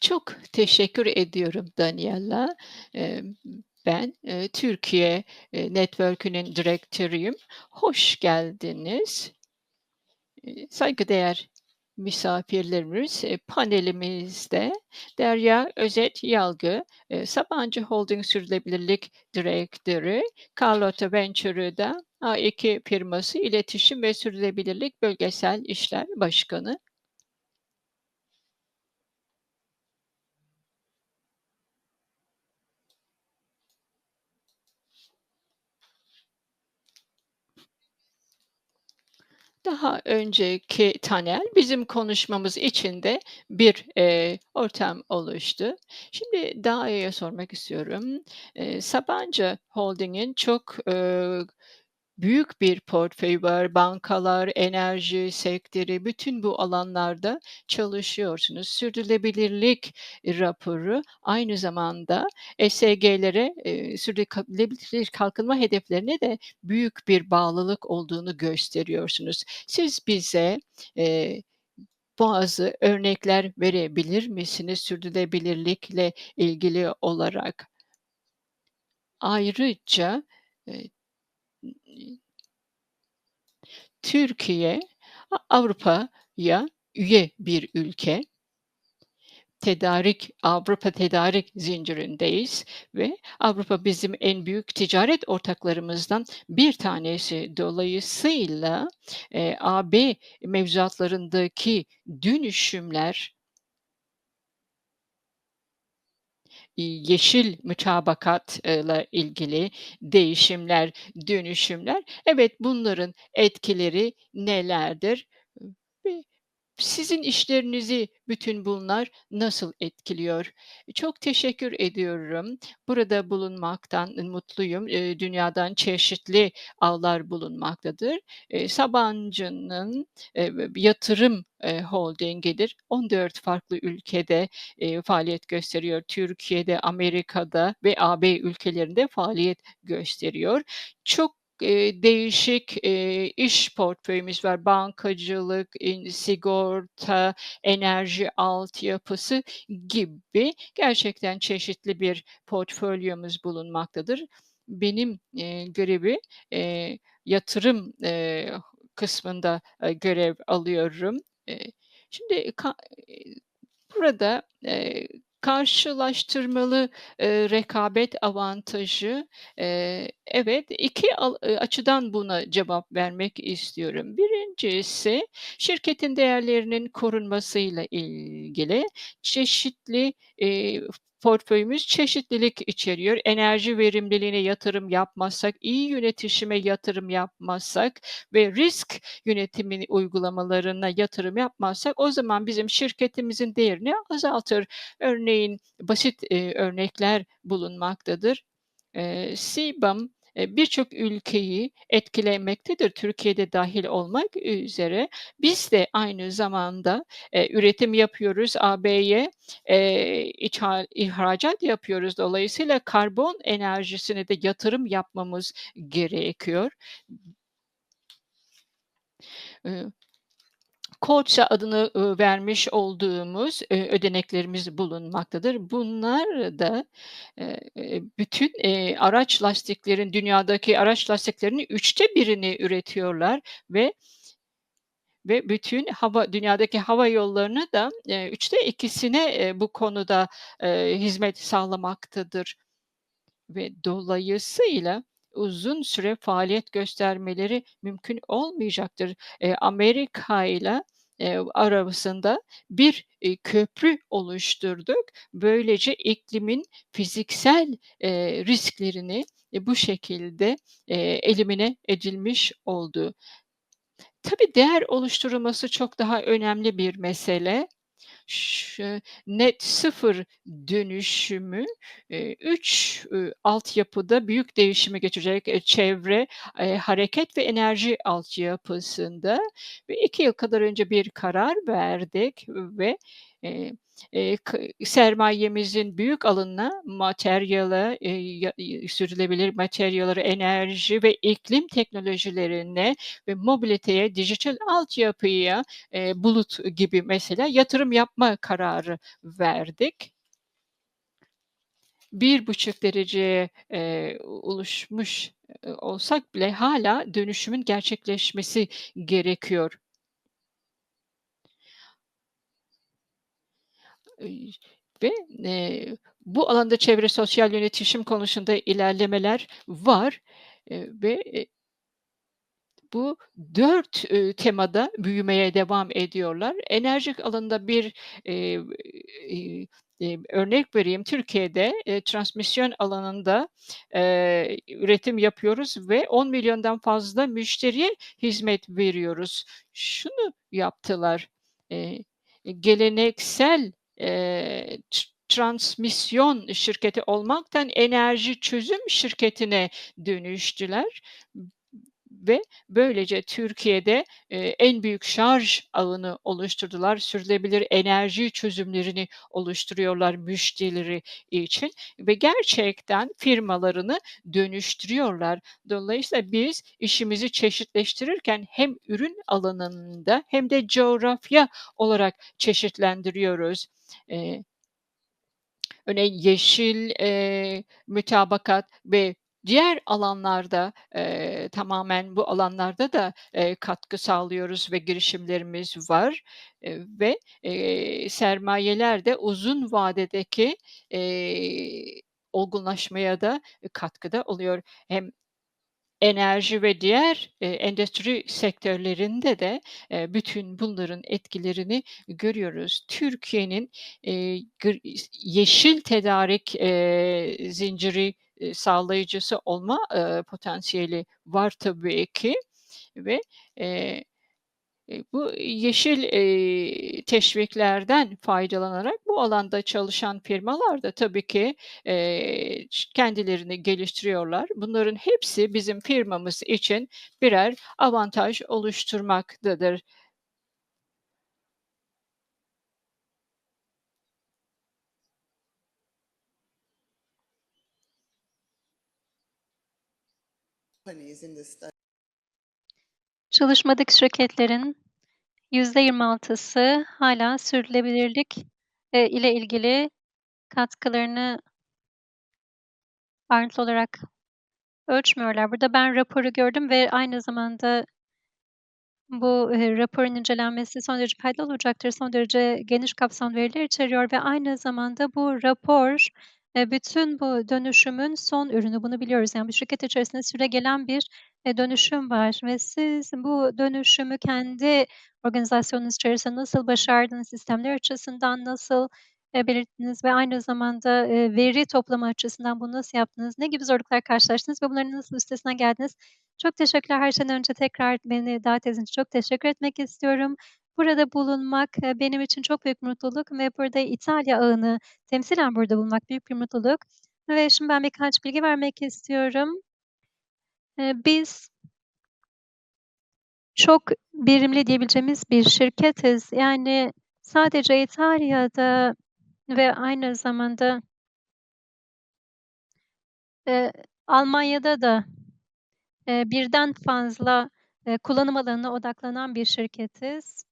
Çok teşekkür ediyorum Daniela. Ben, Türkiye, eee, network'ünün direktörüyüm. Hoş geldiniz. Saygıdeğer misafirlerimiz, panelimizde Derya Özet Yalgı, Sabancı Holding Sürdürülebilirlik Direktörü, Carlota Venture'da A2 firması İletişim ve Sürdürülebilirlik Bölgesel İşler Başkanı. Daha önceki panel bizim konuşmamız için de bir, eee, ortam oluştu. Şimdi Dahia'ya sormak istiyorum. Eee, Sabancı Holding'in çok, eee, büyük bir portföyü var. Bankalar, enerji sektörü, bütün bu alanlarda çalışıyorsunuz. Sürdürülebilirlik raporu aynı zamanda ESG'lere, eee, sürdürülebilir kalkınma hedeflerine de büyük bir bağlılık olduğunu gösteriyorsunuz. Siz bize, eee, bazı örnekler verebilir misiniz sürdürülebilirlikle ilgili olarak? Ayrıca, eee, Türkiye, Avrupa'ya üye bir ülke. Tedarik Avrupa tedarik zincirindeyiz ve Avrupa bizim en büyük ticaret ortaklarımızdan bir tanesi. Dolayısıyla, eee, AB mevzuatlarındaki dönüşümler yeşil mutabakat eee, ilgili değişimler, dönüşümler, evet, bunların etkileri nelerdir? Ve sizin işlerinizi bütün bunlar nasıl etkiliyor? Çok teşekkür ediyorum. Burada bulunmaktan mutluyum. Dünyadan çeşitli ağlar bulunmaktadır. Sabancı'nın, yatırım, holdingidir. 14 farklı ülkede, faaliyet gösteriyor. Türkiye'de, Amerika'da ve AB ülkelerinde faaliyet gösteriyor. Çok, eee, değişik, eee, iş portföyümüz var. Bankacılık, sigorta, enerji altyapısı gibi gerçekten çeşitli bir portfolyomuz bulunmaktadır. Benim, eee, görevi, eee, yatırım, eee, kısmında, eee, görev alıyorum. Eee, şimdi ka burada, eee, karşılaştırmalı, eee, rekabet avantajı, eee, evet, 2 al eee, açıdan buna cevap vermek istiyorum. Birincisi, şirketin değerlerinin korunmasıyla ilgili çeşitli, eee, portföyümüz çeşitlilik içeriyor. Enerji verimliliğine yatırım yapmazsak, iyi yönetişime yatırım yapmazsak ve risk yönetimini uygulamalarına yatırım yapmazsak o zaman bizim şirketimizin değerini azaltır. Örneğin basit, eee, örnekler bulunmaktadır. CBAM, eee, birçok ülkeyi etkilemektedir, Türkiye de dâhil olmak üzere. Biz de aynı zamanda, üretim yapıyoruz AB'ye, ihracat yapıyoruz. Dolayısıyla karbon enerjisine de yatırım yapmamız gerekiyor. KOÇA adını, vermiş olduğumuz, ödeneklerimiz bulunmaktadır. Bunlar da, bütün, araç lastiklerin dünyadaki araç lastiklerinin 3'te 1'ini üretiyorlar ve ve bütün hava dünyadaki hava yollarını da, eee, 3'te 2'sine, eee, bu konuda, hizmet sağlamaktadır ve dolayısıyla uzun süre faaliyet göstermeleri mümkün olmayacaktır. Eee, Amerika'yla, eee, arasında bir, köprü oluşturduk. Böylece iklimin fiziksel, risklerini, bu şekilde, elimine edilmiş oldu. Tabii, değer oluşturulması çok daha önemli bir mesele. Ş net sıfır dönüşümü, eee, 3 ııı, altyapıda büyük değişime geçirecek. Eee, çevre, hareket ve enerji altyapısında ve 2 yıl kadar önce bir karar verdik ve eee, kı sermayemizin büyük eee, ya ııı, sürdürülebilir materyalara, enerji ve iklim teknolojilerine ve mobiliteye, dijital altyapıya, eee, bulut gibi mesela yatırım yapma kararı verdik. 1,5 dereceye, eee, ulaşmış, eee, olsak bile hâlâ dönüşümün gerçekleşmesi gerekiyor. Ve, eee, bu alanda çevre sosyal yönetişim konusunda ilerlemeler var, eee, ve, eee bu 4 ııı, temada büyümeye devam ediyorlar. Enerji alanında bir, eee, iii, eee, örnek vereyim. Türkiye'de, eee, transmisyon alanında, eee, üretim yapıyoruz ve 10.000.000'dan fazla müşteriye hizmet veriyoruz. Şunu yaptılar, eee, geleneksel, tr transmisyon şirketi olmaktan enerji çözüm şirketine dönüştüler ve böylece Türkiye'de, eee, en büyük şarj ağını oluşturdular. Sürdürülebilir enerji çözümlerini oluşturuyorlar müşterileri için ve gerçekten firmalarını dönüştürüyorlar. Dolayısıyla biz işimizi çeşitleştirirken hem ürün alanında hem de coğrafya olarak çeşitlendiriyoruz. Eee Örneğin yeşil, eee, mutabakat ve diğer alanlarda, eee, tamamen bu alanlarda da, eee, katkı sağlıyoruz ve girişimlerimiz var, eee, ve, eee, sermayeler de uzun vadedeki, eee, olgunlaşmaya da katkıda oluyor. Hem enerji ve diğer, eee, endüstri sektörlerinde de, eee, bütün bunların etkilerini görüyoruz. Türkiye'nin, is yeşil tedarik, eee, zinciri, sağlayıcısı olma, eee, potansiyeli var tabii ki ve, eee, bu yeşil, eee, teşviklerden faydalanarak bu alanda çalışan firmalar da tabii ki, ç kendilerini geliştiriyorlar. Bunların hepsi bizim firmamız için birer avantaj oluşturmaktadır. Çalışmadaki şirketlerin %26'sı hâlâ sürdürülebilirlik, eee, ile ilgili katkılarını ayrıntılı olarak ölçmüyorlar. Burada ben raporu gördüm ve aynı zamanda bu, eee, raporun incelenmesi son derece faydalı olacaktır. Son derece geniş kapsamlı veriler içeriyor ve aynı zamanda bu rapor, eee, bütün bu dönüşümün son ürünü. Bunu biliyoruz. Yani bu şirket içerisinde süregelen bir, eee, dönüşüm var ve siz bu dönüşümü kendi organizasyonunuz içerisinde nasıl başardınız? Sistemler açısından nasıl, eee, belirttiniz ve aynı zamanda, veri toplama açısından bunu nasıl yaptınız? Ne gibi zorluklarla karşılaştınız ve bunların nasıl üstesinden geldiniz? Çok teşekkürler. Her şeyden önce tekrar beni davet ettiğiniz için çok teşekkür etmek istiyorum. Burada bulunmak, benim için çok büyük mutluluk ve burada İtalya ağını temsilen burada bulunmak büyük bir mutluluk ve şimdi ben birkaç bilgi vermek istiyorum. Biz çok verimli diyebileceğimiz bir şirketiz. Yani sadece İtalya'da ve aynı zamanda Almanya'da da, birden fazla, kullanım alanına odaklanan bir şirketiz.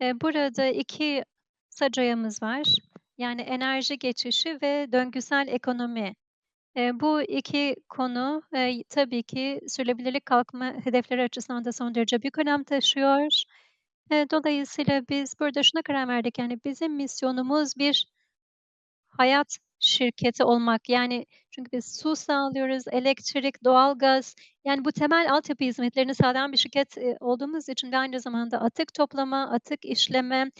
Eee, burada 2 sac ayağımız var. Yani enerji geçişi ve döngüsel ekonomi. Eee, bu 2 konu, eee, tabii ki sürdürülebilirlik kalkınma hedefleri açısından da son derece büyük önem taşıyor. Eee, dolayısıyla biz burada şuna karar verdik, yani bizim misyonumuz bir hayat şirketi olmak. Yani çünkü biz su sağlıyoruz, elektrik, doğalgaz, yani bu temel altyapı hizmetlerini sağlayan bir şirket, olduğumuz için ve aynı zamanda atık toplama, atık işleme,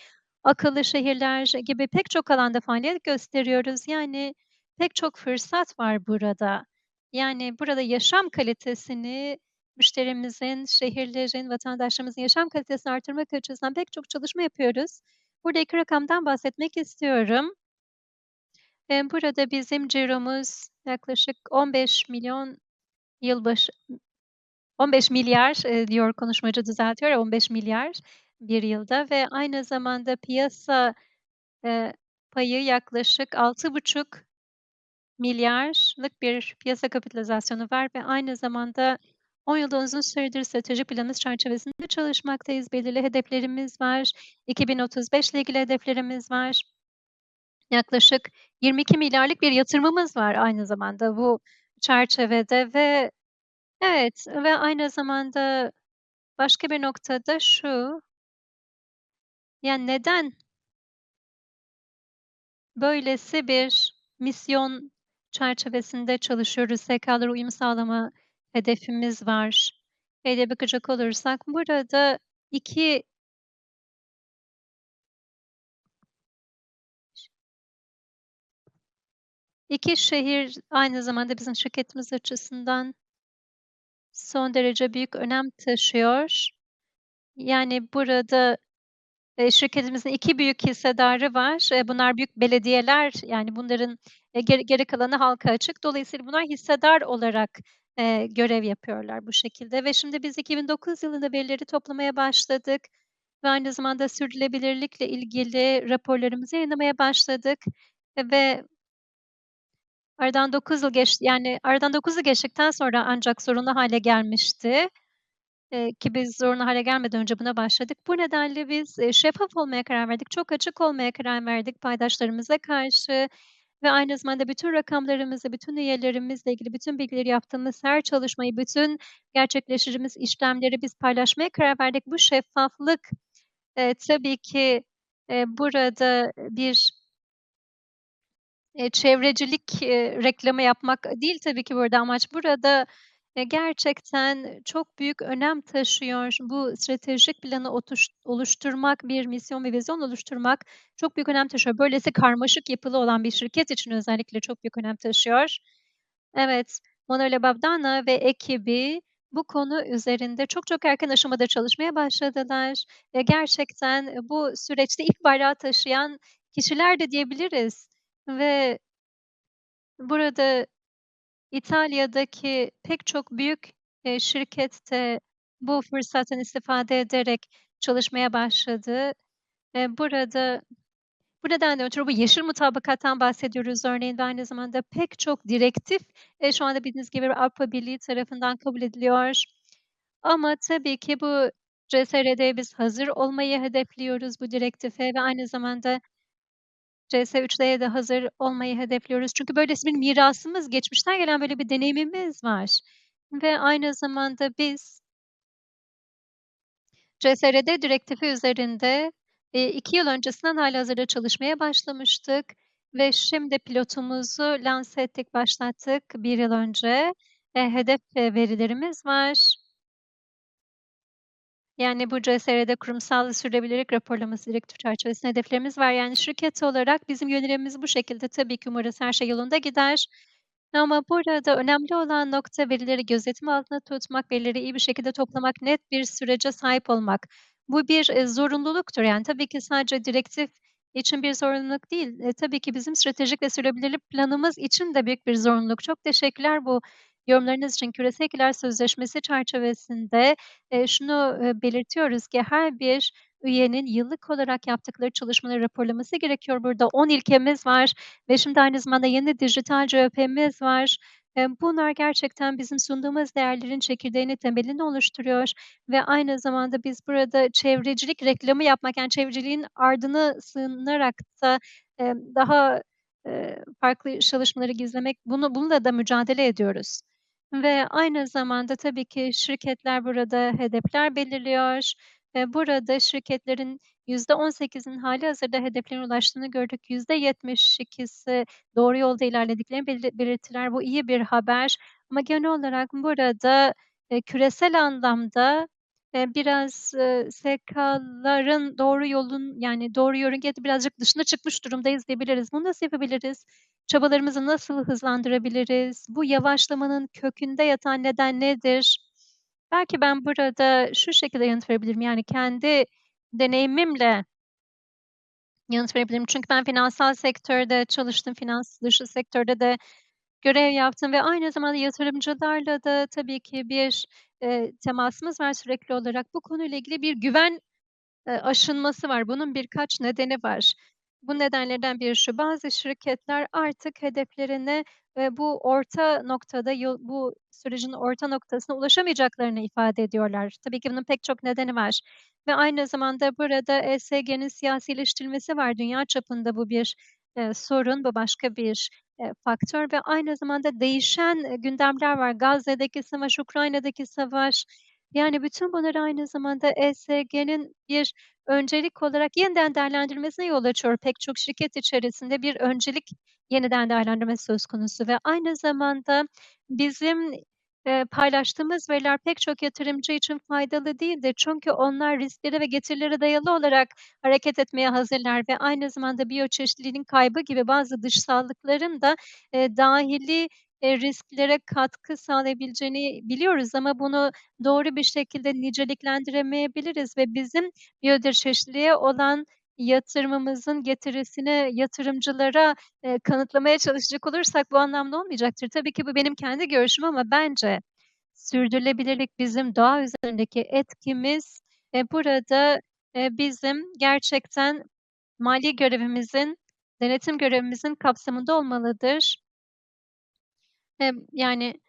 akıllı şehirler gibi pek çok alanda faaliyet gösteriyoruz. Yani pek çok fırsat var burada. Yani burada yaşam kalitesini müşterimizin, şehirlerin, vatandaşlarımızın yaşam kalitesini artırmak açısından pek çok çalışma yapıyoruz. Burada 2 rakamdan bahsetmek istiyorum. Burada bizim ciromuz yaklaşık 15.000.000 yılbaşı 15.000.000.000, eee, diyor konuşmacı düzeltiyor, 15.000.000.000 bir yılda ve aynı zamanda piyasa payı yaklaşık $6,5 milyarlık bir piyasa kapitalizasyonu var ve aynı zamanda 10 yıldan uzun süredir strateji planımız çerçevesinde çalışmaktayız. Belirli hedeflerimiz var. 2035'le ilgili hedeflerimiz var. Yaklaşık $22 milyarlık bir yatırımımız var aynı zamanda bu çerçevede ve evet ve aynı zamanda başka bir nokta da şu yani neden böylesi bir misyon çerçevesinde çalışıyoruz? STK'lara uyum sağlama hedefimiz var. Şöyle bakacak olursak burada 2 2 şehir aynı zamanda bizim şirketimiz açısından son derece büyük önem taşıyor. Yani burada, eee, şirketimizin 2 büyük hissedarı var. Eee, bunlar büyük belediyeler, yani bunların, eee, geri kalanı halka açık. Dolayısıyla bunlar hissedar olarak, görev yapıyorlar bu şekilde ve şimdi biz 2009 yılında verileri toplamaya başladık ve aynı zamanda sürdürülebilirlikle ilgili raporlarımızı yayınlamaya başladık, ve aradan 9 yıl geçti. Yani aradan 9 yıl geçtikten sonra ancak zorunlu hâle gelmişti, eee, ki biz zorunlu hâle gelmeden önce buna başladık. Bu nedenle biz, eee, şeffaf olmaya karar verdik. Çok açık olmaya karar verdik paydaşlarımıza karşı ve aynı zamanda bütün rakamlarımızı, bütün üyelerimizle ilgili bütün bilgileri, yaptığımız her çalışmayı, bütün gerçekleştirdiğimiz işlemleri biz paylaşmaya karar verdik. Bu şeffaflık, eee, tabii ki, eee, burada bir eee, çevrecilik, eee, reklamı yapmak değil tabii ki burada amaç. Burada, eee, gerçekten çok büyük önem taşıyor. Bu stratejik planı otuş oluşturmak, bir misyon ve vizyon oluşturmak çok büyük önem taşıyor. Böylesi karmaşık yapılı olan bir şirket için özellikle çok büyük önem taşıyor. Evet, Manuela Bogdan'a ve ekibi bu konu üzerinde çok çok erken aşamada çalışmaya başladılar ve gerçekten, bu süreçte ilk bayrağı taşıyan kişiler de diyebiliriz ve burada İtalya'daki pek çok büyük, eee, şirket de bu fırsattan istifade ederek çalışmaya başladı. Eee, burada bu nedenden ötürü bu yeşil mutabakattan bahsediyoruz örneğin ve aynı zamanda pek çok direktif, eee, şu anda bildiğiniz gibi Avrupa Birliği tarafından kabul ediliyor ama tabii ki bu CSRD'ye biz hazır olmayı hedefliyoruz bu direktife ve aynı zamanda CS3'e de hazır olmayı hedefliyoruz. Çünkü böylesi bir mirasımız, geçmişten gelen böyle bir deneyimimiz var ve aynı zamanda biz CSRD direktifi üzerinde, eee, 2 yıl öncesinden hâlihazırda çalışmaya başlamıştık ve şimdi pilotumuzu lanse ettik, başlattık 1 yıl önce. Eee, hedef, eee, verilerimiz var. Yani bu CSRD kurumsal sürdürülebilirlik raporlaması direktif çerçevesinde hedeflerimiz var. Yani şirket olarak bizim yönelimimiz bu şekilde. Tabii ki umarız her şey yolunda gider ama burada önemli olan nokta verileri gözetim altında tutmak, verileri iyi bir şekilde toplamak, net bir sürece sahip olmak. Bu bir, eee, zorunluluktur. Yani tabii ki sadece direktif için bir zorunluluk değil, eee, tabii ki bizim stratejik ve sürdürülebilirlik planımız için de büyük bir zorunluluk. Çok teşekkürler bu yorumlarınız için. Küresel İklimler Sözleşmesi çerçevesinde, eee, şunu, eee, belirtiyoruz ki her bir üyenin yıllık olarak yaptıkları çalışmaları raporlaması gerekiyor. Burada 10 ilkemiz var ve şimdi aynı zamanda yeni dijital CÖP'miz var. Bunlar gerçekten bizim sunduğumuz değerlerin çekirdeğini, temelini oluşturuyor ve aynı zamanda biz burada çevrecilik reklamı yapmak, yani çevreciliğin ardına sığınarak da, daha, farklı çalışmaları gizlemek, bunu bununla da mücadele ediyoruz ve aynı zamanda tabii ki şirketler burada hedefler belirliyor. Eee, burada şirketlerin %18'inin hâlihazırda hedeflerine ulaştığını gördük. %72'si doğru yolda ilerlediklerini belir belirttiler. Bu iyi bir haber ama genel olarak burada, eee, küresel anlamda, biraz, eee, STK'ların doğru yolun, yani doğru yörüngenin birazcık dışına çıkmış durumdayız diyebiliriz. Bunu nasıl yapabiliriz? Çabalarımızı nasıl hızlandırabiliriz? Bu yavaşlamanın kökünde yatan neden nedir? Belki ben burada şu şekilde yanıt verebilirim, yani kendi deneyimimle yanıt verebilirim. Çünkü ben finansal sektörde çalıştım, finans dışı sektörde de görev yaptım ve aynı zamanda yatırımcılarla da tabii ki bir, eee, temasımız var sürekli olarak. Bu konuyla ilgili bir güven, eee, aşınması var. Bunun birkaç nedeni var. Bu nedenlerden biri şu: Bazı şirketler artık hedeflerine, eee, bu orta noktada bu sürecin orta noktasına ulaşamayacaklarını ifade ediyorlar. Tabii ki bunun pek çok nedeni var ve aynı zamanda burada ESG'nin siyasileştirilmesi var. Dünya çapında bu bir, eee, sorun, bu başka bir, eee, faktör ve aynı zamanda değişen, eee, gündemler var. Gazze'deki savaş, Ukrayna'daki savaş, yani bütün bunlar aynı zamanda ESG'nin bir öncelik olarak yeniden değerlendirilmesine yol açıyor. Pek çok şirket içerisinde bir öncelik yeniden değerlendirmesi söz konusu ve aynı zamanda bizim, eee, paylaştığımız veriler pek çok yatırımcı için faydalı değildir. Çünkü onlar risklere ve getirilere dayalı olarak hareket etmeye hazırlar ve aynı zamanda biyoçeşitliliğin kaybı gibi bazı dışsallıkların da, eee, dahili, eee, risklere katkı sağlayabileceğini biliyoruz ama bunu doğru bir şekilde niceliklendiremeyebiliriz ve bizim biyoçeşitliliğe olan yatırımımızın getirisini yatırımcılara, eee, kanıtlamaya çalışacak olursak bu anlamda olmayacaktır. Tabii ki bu benim kendi görüşüm ama bence sürdürülebilirlik bizim doğa üzerindeki etkimiz, eee, burada, eee, bizim gerçekten mali görevimizin, denetim görevimizin kapsamında olmalıdır. Emm, yani,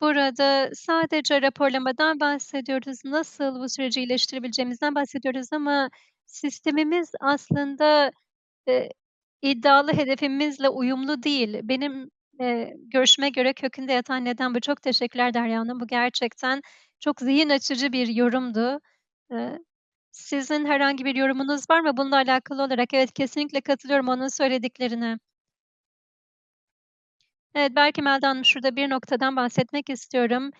burada sadece raporlamadan bahsediyoruz. Nasıl bu süreci iyileştirebileceğimizden bahsediyoruz ama sistemimiz aslında, eee, iddialı hedefimizle uyumlu değil. Benim, eee, görüşüme göre kökünde yatan neden bu. Çok teşekkürler Derya Hanım. Bu gerçekten çok zihin açıcı bir yorumdu. Eee, sizin herhangi bir yorumunuz var mı bununla alakalı olarak? Evet, kesinlikle katılıyorum onun söylediklerine. Evet, belki Melda Hanım şurada bir noktadan bahsetmek istiyorum.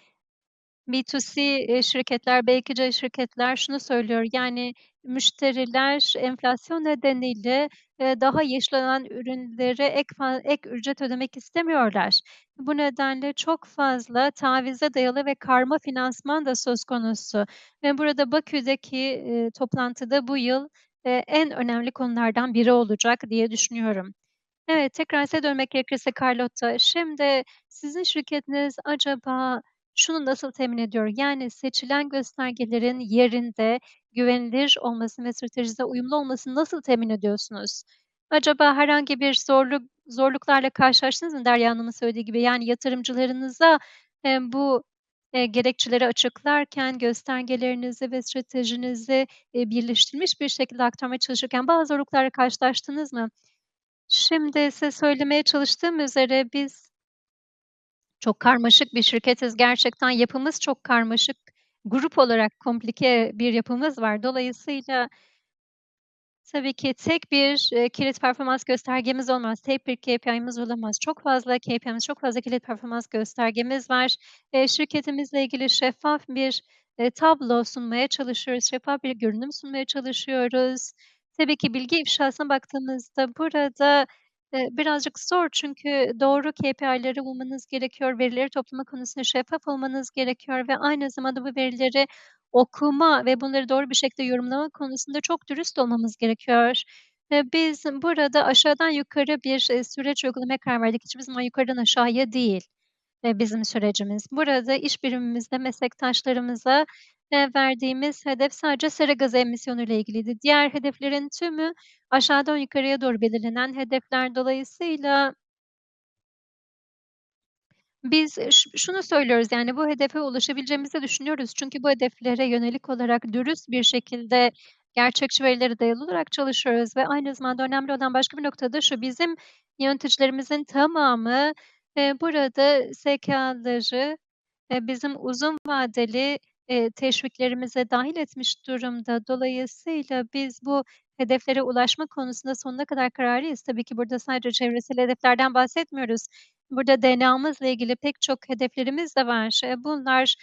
B2C, eee, şirketler, B2C şirketler şunu söylüyor, yani müşteriler enflasyon nedeniyle, eee, daha yaşanan ürünlere ek ek ücret ödemek istemiyorlar. Bu nedenle çok fazla tavize dayalı ve karma finansman da söz konusu ve burada Bakü'deki, eee, toplantıda bu yıl, eee, en önemli konulardan biri olacak diye düşünüyorum. Evet, tekrar size dönmek gerekirse Carlotta, şimdi sizin şirketiniz acaba şunu nasıl temin ediyor? Yani seçilen göstergelerin yerinde, güvenilir olması ve stratejinize uyumlu olmasını nasıl temin ediyorsunuz? Acaba herhangi bir zorluk zorluklarla karşılaştınız mı Derya Hanım'ın söylediği gibi? Yani yatırımcılarınıza, eee, bu, eee, gerekçeleri açıklarken göstergelerinizi ve stratejinizi, eee, birleştirilmiş bir şekilde aktarmaya çalışırken bazı zorluklarla karşılaştınız mı? Şimdi size söylemeye çalıştığım üzere biz çok karmaşık bir şirketiz. Gerçekten yapımız çok karmaşık. Grup olarak komplike bir yapımız var. Dolayısıyla tabii ki tek bir, eee, kilit performans göstergemiz olmaz. Tek bir KPI'miz olamaz. Çok fazla KPI'miz, çok fazla kilit performans göstergemiz var. Eee, şirketimizle ilgili şeffaf bir, eee, tablo sunmaya çalışıyoruz. Şeffaf bir görünüm sunmaya çalışıyoruz. Tabii ki bilgi ifşasına baktığımızda burada, birazcık zor çünkü doğru KPI'leri bulmanız gerekiyor. Verileri toplama konusunda şeffaf olmanız gerekiyor ve aynı zamanda bu verileri okuma ve bunları doğru bir şekilde yorumlama konusunda çok dürüst olmamız gerekiyor. Biz burada aşağıdan yukarı bir, süreç uygulamaya karar verdik. Hiçbir zaman yukarıdan aşağıya değil, bizim sürecimiz. Burada iş birimimizde meslektaşlarımıza, eee, verdiğimiz hedef sadece sera gazı emisyonuyla ilgiliydi. Diğer hedeflerin tümü aşağıdan yukarıya doğru belirlenen hedefler. Dolayısıyla biz şunu söylüyoruz, yani bu hedefe ulaşabileceğimizi düşünüyoruz. Çünkü bu hedeflere yönelik olarak dürüst bir şekilde gerçekçi verilere dayalı olarak çalışıyoruz ve aynı zamanda önemli olan başka bir nokta da şu: Bizim yöneticilerimizin tamamı, eee, burada SK'ları, eee, bizim uzun vadeli, teşviklerimize dâhil etmiş durumda. Dolayısıyla biz bu hedeflere ulaşma konusunda sonuna kadar kararlıyız. Tabii ki burada sadece çevresel hedeflerden bahsetmiyoruz. Burada DNA'mızla ilgili pek çok hedeflerimiz de var. Bunlar,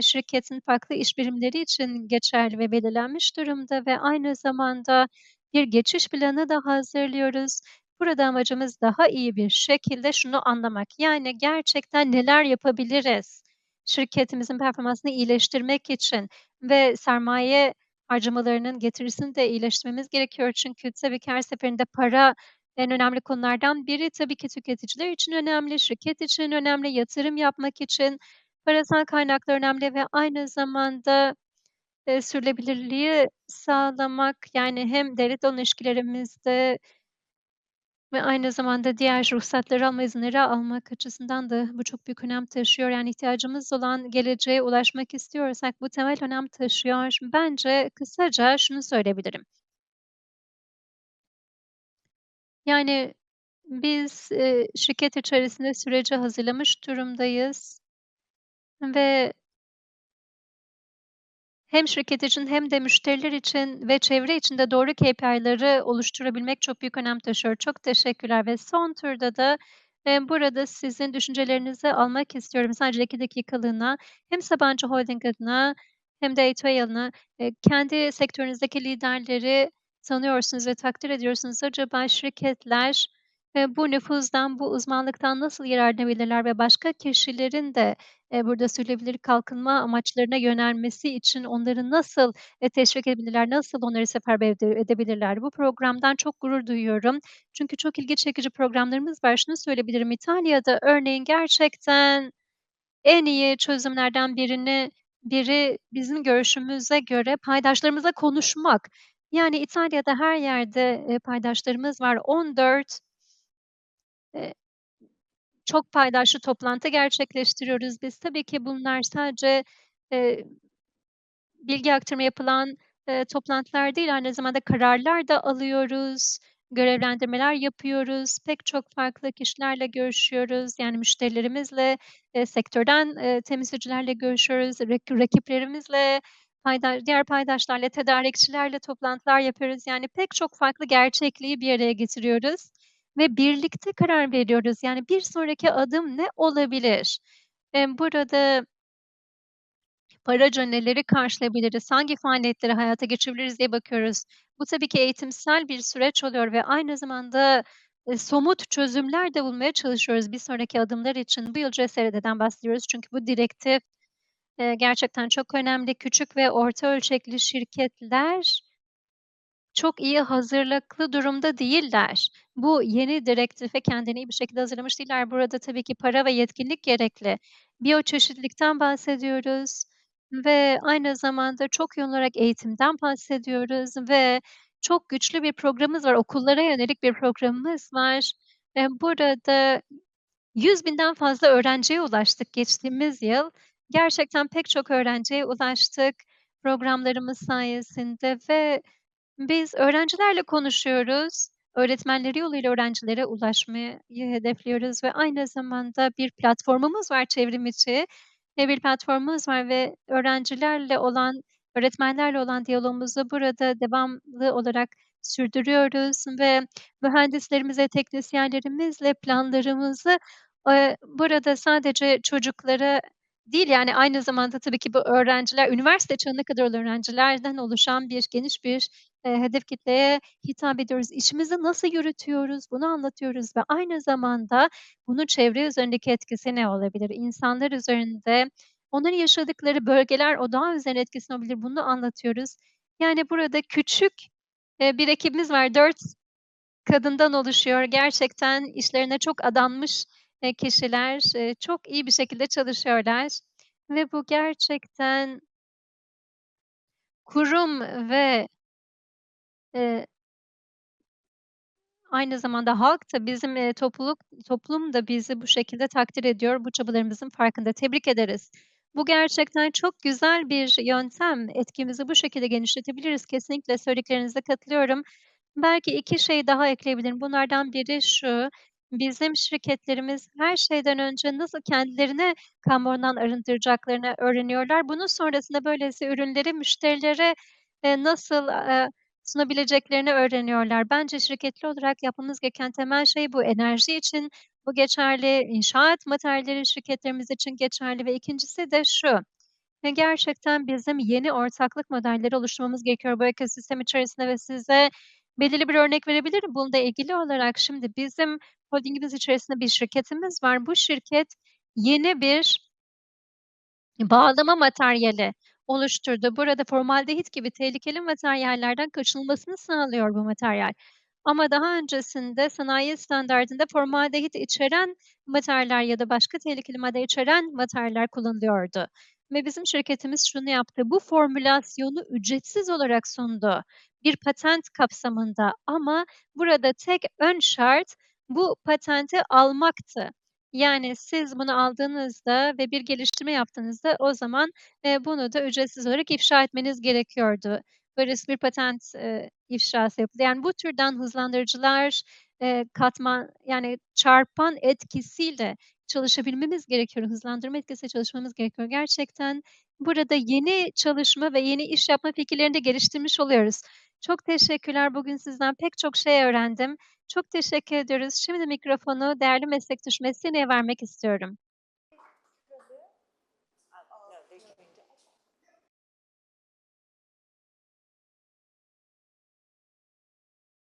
şirketin farklı iş birimleri için geçerli ve belirlenmiş durumda ve aynı zamanda bir geçiş planı da hazırlıyoruz. Burada amacımız daha iyi bir şekilde şunu anlamak, yani gerçekten neler yapabiliriz şirketimizin performansını iyileştirmek için ve sermaye harcamalarının getirisini de iyileştirmemiz gerekiyor. Çünkü tabii ki her seferinde para en önemli konulardan biri. Tabii ki tüketiciler için önemli, şirket için önemli, yatırım yapmak için parasal kaynaklar önemli ve aynı zamanda, eee, sürdürülebilirliği sağlamak, yani, hem devletle olan ilişkilerimizde ve aynı zamanda diğer ruhsatları alma, izinleri almak açısından da bu çok büyük önem taşıyor. Yani, ihtiyacımız olan geleceğe ulaşmak istiyorsak bu temel önem taşıyor. Bence kısaca şunu söyleyebilirim. Yani, biz, şirket içerisinde süreci hazırlamış durumdayız ve hem şirket için hem de müşteriler için ve çevre için de doğru KPI'ları oluşturabilmek çok büyük önem taşıyor. Çok teşekkürler ve son turda da, eee, burada sizin düşüncelerinizi almak istiyorum sadece 2 dakikalığına. Hem Sabancı Holding adına hem de A2A adına, eee, kendi sektörünüzdeki liderleri tanıyorsunuz ve takdir ediyorsunuz. Acaba şirketler, bu nüfuzdan, bu uzmanlıktan nasıl yararlanabilirler ve başka kişilerin de, burada sürdürülebilir kalkınma amaçlarına yönelmesi için onları nasıl, teşvik edebilirler, nasıl onları seferber ede edebilirler? Bu programdan çok gurur duyuyorum. Çünkü çok ilgi çekici programlarımız var. Şunu söyleyebilirim, İtalya'da örneğin gerçekten en iyi çözümlerden birini biri bizim görüşümüze göre paydaşlarımızla konuşmak. Yani, İtalya'da her yerde, paydaşlarımız var. 14 çok paydaşlı toplantı gerçekleştiriyoruz biz. Tabii ki bunlar sadece, eee, bilgi aktarımı yapılan, eee, toplantılar değil, aynı zamanda kararlar da alıyoruz, görevlendirmeler yapıyoruz, pek çok farklı kişilerle görüşüyoruz. Yani, müşterilerimizle, eee, sektörden, eee, temsilcilerle görüşüyoruz, rak rakiplerimizle, payda diğer paydaşlarla, tedarikçilerle toplantılar yapıyoruz. Yani, pek çok farklı gerçekliği bir araya getiriyoruz ve birlikte karar veriyoruz. Yani, bir sonraki adım ne olabilir? Burada Paraca neleri karşılayabiliriz, hangi faaliyetleri hayata geçirebiliriz diye bakıyoruz. Bu tabii ki eğitimsel bir süreç oluyor ve aynı zamanda, somut çözümler de bulmaya çalışıyoruz bir sonraki adımlar için. Bu yıl CSRD'den bahsediyoruz çünkü bu direktif, gerçekten çok önemli. Küçük ve orta ölçekli şirketler çok iyi hazırlıklı durumda değiller. Bu yeni direktife kendilerini iyi bir şekilde hazırlamış değiller. Burada tabii ki para ve yetkinlik gerekli. Biyoçeşitlilikten bahsediyoruz ve aynı zamanda çok yoğun olarak eğitimden bahsediyoruz ve çok güçlü bir programımız var. Okullara yönelik bir programımız var. Eee, burada 100.000'den fazla öğrenciye ulaştık geçtiğimiz yıl. Gerçekten pek çok öğrenciye ulaştık programlarımız sayesinde ve biz öğrencilerle konuşuyoruz. Öğretmenleri yoluyla öğrencilere ulaşmayı hedefliyoruz ve aynı zamanda bir platformumuz var çevrim içi ve bir platformumuz var ve öğrencilerle olan, öğretmenlerle olan diyalogumuzu burada devamlı olarak sürdürüyoruz ve mühendislerimizle, teknisyenlerimizle planlarımızı, eee, burada sadece çocuklara değil, yani, aynı zamanda tabii ki bu öğrenciler üniversite çağına kadar olan öğrencilerden oluşan bir geniş bir, eee, hedef kitleye hitap ediyoruz. İşimizi nasıl yürütüyoruz, bunu anlatıyoruz ve aynı zamanda bunun çevre üzerindeki etkisi ne olabilir? İnsanlar üzerinde, onların yaşadıkları bölgeler, odağı üzerinde etkisi ne olabilir? Bunu anlatıyoruz. Yani, burada küçük, eee, bir ekibimiz var. 4 kadından oluşuyor. Gerçekten işlerine çok adanmış, eee, kişiler, eee, çok iyi bir şekilde çalışıyorlar ve bu gerçekten kurum ve eee aynı zamanda halk da bizim, eee, topluluk toplum da bizi bu şekilde takdir ediyor. Bu çabalarımızın farkında. Tebrik ederiz. Bu gerçekten çok güzel bir yöntem. Etkimizi bu şekilde genişletebiliriz. Kesinlikle söylediklerinize katılıyorum. Belki 2 şey daha ekleyebilirim. Bunlardan biri şu: Bizim şirketlerimiz her şeyden önce nasıl kendilerini karbondan arındıracaklarını öğreniyorlar. Bunun sonrasında böylesi ürünleri müşterilere, nasıl, sunabileceklerini öğreniyorlar. Bence şirketler olarak yapmamız gereken temel şey bu. Enerji için bu geçerli, inşaat materyalleri şirketlerimiz için geçerli ve 2'ncisi de şu: Ve gerçekten bizim yeni ortaklık modelleri oluşturmamız gerekiyor bu ekosistem içerisinde ve size belirli bir örnek verebilirim bununla ilgili olarak. Şimdi bizim holdingimiz içerisinde bir şirketimiz var. Bu şirket yeni bir bağlama materyali oluşturdu. Burada formaldehit gibi tehlikeli materyallerden kaçınılmasını sağlıyor bu materyal. Ama daha öncesinde sanayi standardında formaldehit içeren materyaller ya da başka tehlikeli madde içeren materyaller kullanılıyordu ve bizim şirketimiz şunu yaptı: Bu formülasyonu ücretsiz olarak sundu bir patent kapsamında ama burada tek ön şart bu patenti almaktı. Yani siz bunu aldığınızda ve bir geliştirme yaptığınızda o zaman, eee, bunu da ücretsiz olarak ifşa etmeniz gerekiyordu. Böylesi bir patent, eee, ifşası yapıldı. Yani bu türden hızlandırıcılar, eee, katman yani çarpan etkisiyle çalışabilmemiz gerekiyor, hızlandırma etkisiyle çalışmamız gerekiyor. Gerçekten burada yeni çalışma ve yeni iş yapma fikirlerini de geliştirmiş oluyoruz. Çok teşekkürler. Bugün sizden pek çok şey öğrendim. Çok teşekkür ediyoruz. Şimdi mikrofonu değerli meslektaşım Esena'ya vermek istiyorum.